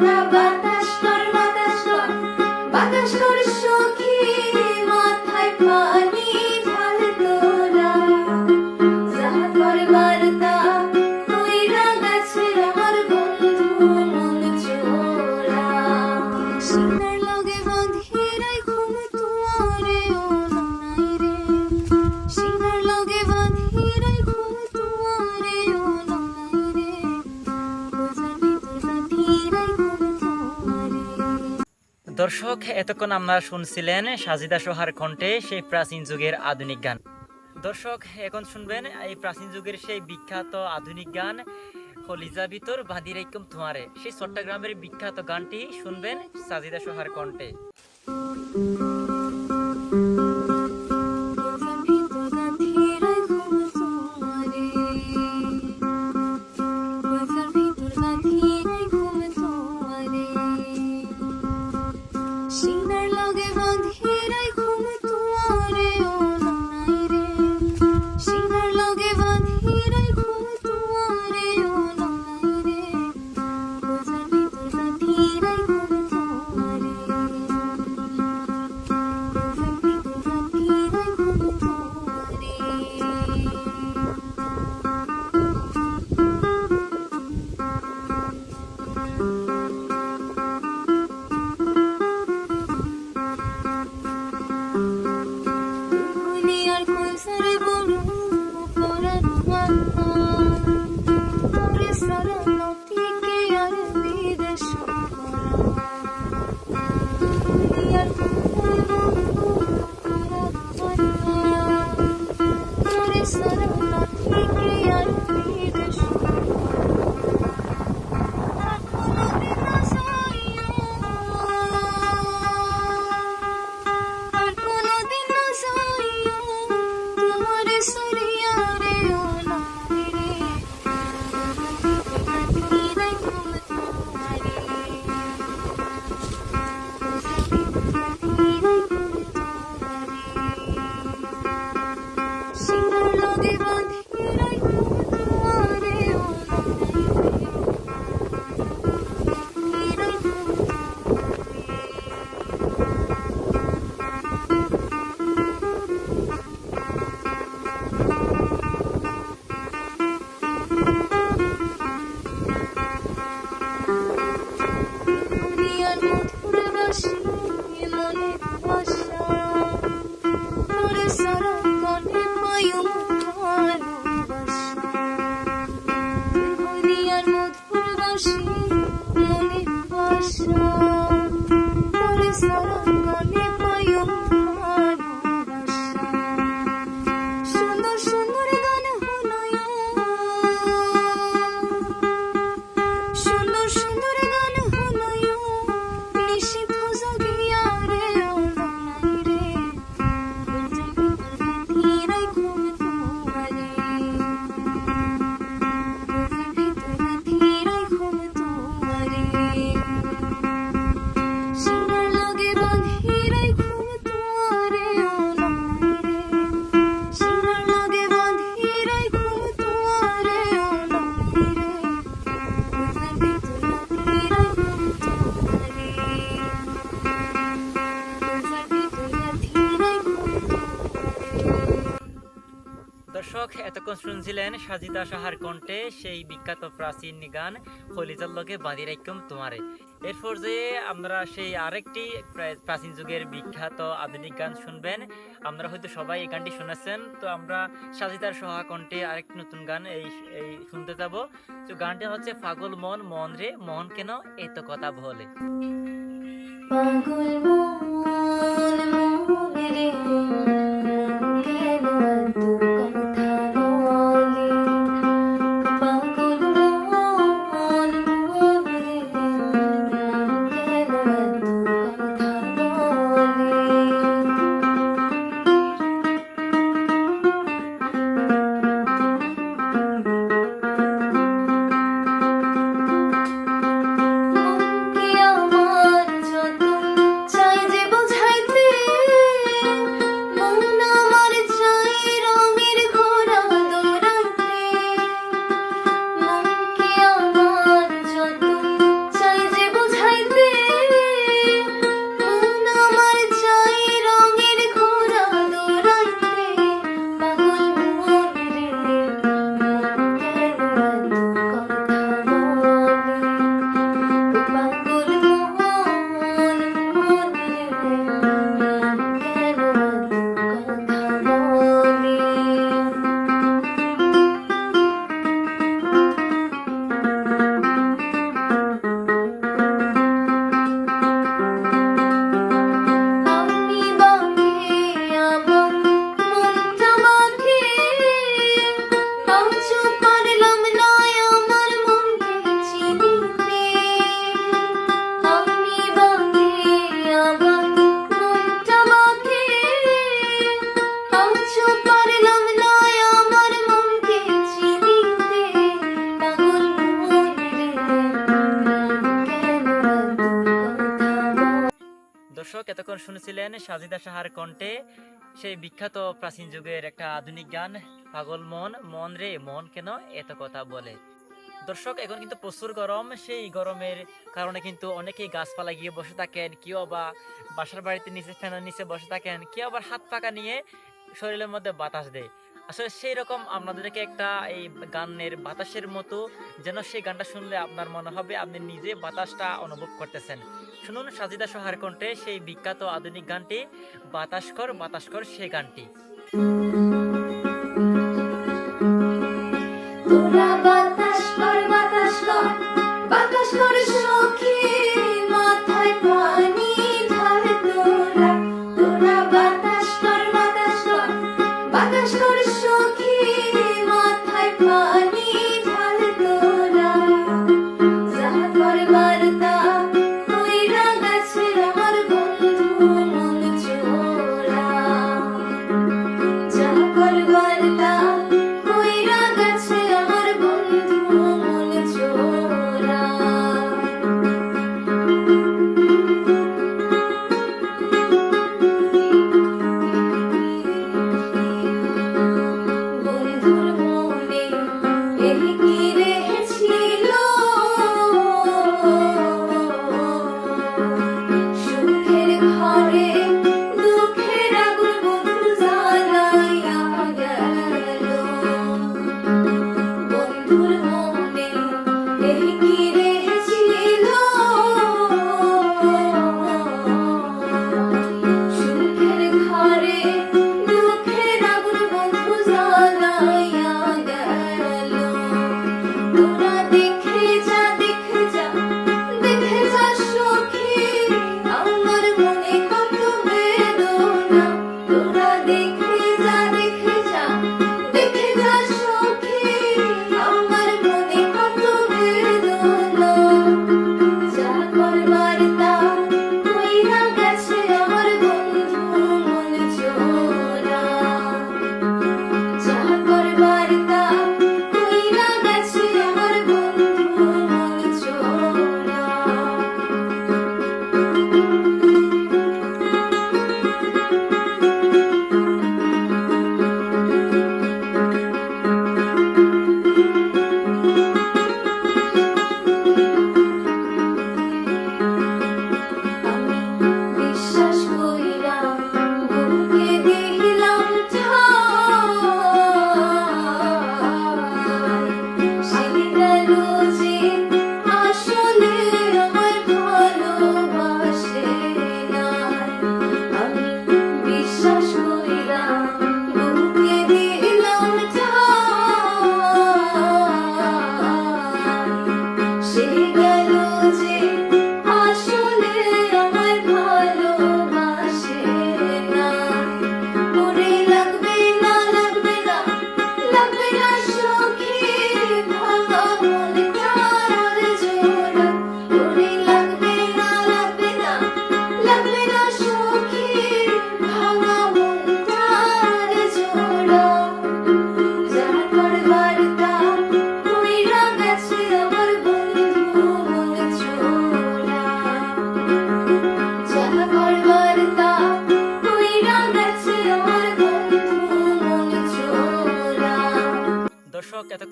Una দর্শক, এতক্ষণ আমরা শুনছিলেন সাজিদা সোহার কণ্ঠে সেই প্রাচীন যুগের আধুনিক গান। দর্শক, এখন শুনবেন এই প্রাচীন যুগের সেই বিখ্যাত আধুনিক গান হলিজা ভিতর বাঁধি রেকম তোমারে। সেই চট্টগ্রামের বিখ্যাত গানটি শুনবেন সাজিদা সোহার কণ্ঠে। শুনছিলেন সাজিদা সাহার কণ্ঠে সেই বিখ্যাত প্রাচীন গান হলিজাল্লকে বাঁধি রাখম তোমারে। এরপর যে আমরা সেই আরেকটি প্রাচীন যুগের বিখ্যাত আধুনিক গান শুনবেন আমরা হয়তো সবাই এই গানটি শুনেছেন, তো আমরা সাজিদার সহা কণ্ঠে আরেকটি নতুন গান এই এই শুনতে যাব। তো গানটি হচ্ছে ফাগল মন মন রে, মন কেন এত কথা বলে? পাগল মন মন রে শুনেছিলেন সাজিদা সাহার কণ্ঠে সেই বিখ্যাত প্রাচীন যুগের একটা আধুনিক গান, পাগল মন মন রে, মন কেন এত কথা বলে। দর্শক, এখন কিন্তু প্রচুর গরম, সেই গরমের কারণে কিন্তু অনেকেই গাছপালা গিয়ে বসে থাকেন, কেউ বা বাসার বাড়িতে নিচে ফ্যানের নিচে বসে থাকেন, কেউ আবার হাত পাকা নিয়ে শরীরের মধ্যে বাতাস দেয়। আসলে সেই রকম আপনাদেরকে একটা এই গানের বাতাসের মতো যেন সেই গানটা শুনলে আপনার মনে হবে আপনি নিজে বাতাসটা অনুভব করতেছেন। শুনুন সাজিদা সোহার কণ্ঠে সেই বিখ্যাত আধুনিক গানটি, বাতাস কর বাতাস কর সেই গানটি। বাতাস কর বাতাস কর বাতাস কর বাতাস কর সখী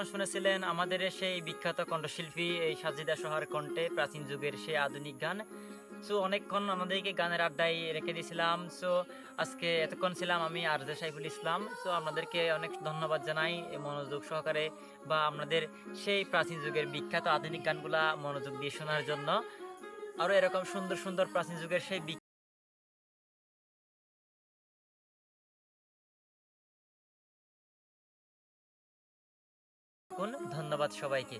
দর্শক শুনেছিলেন, আমাদের সেই বিখ্যাত কণ্ঠশিল্পী এই সাজিদা সোহার কণ্ঠে প্রাচীন যুগের সেই আধুনিক গান। সো অনেকক্ষণ আমাদেরকে গানের আড্ডায় রেখে দিয়েছিলাম। সো আজকে এতক্ষণ ছিলাম আমি আরজে সাইফুল ইসলাম। সো আপনাদেরকে অনেক ধন্যবাদ জানাই মনোযোগ সহকারে বা আপনাদের সেই প্রাচীন যুগের বিখ্যাত আধুনিক গানগুলা মনোযোগ দিয়ে শোনার জন্য। আরও এরকম সুন্দর সুন্দর প্রাচীন যুগের সেই বিখ্যাত ধন্যবাদ সবাইকে।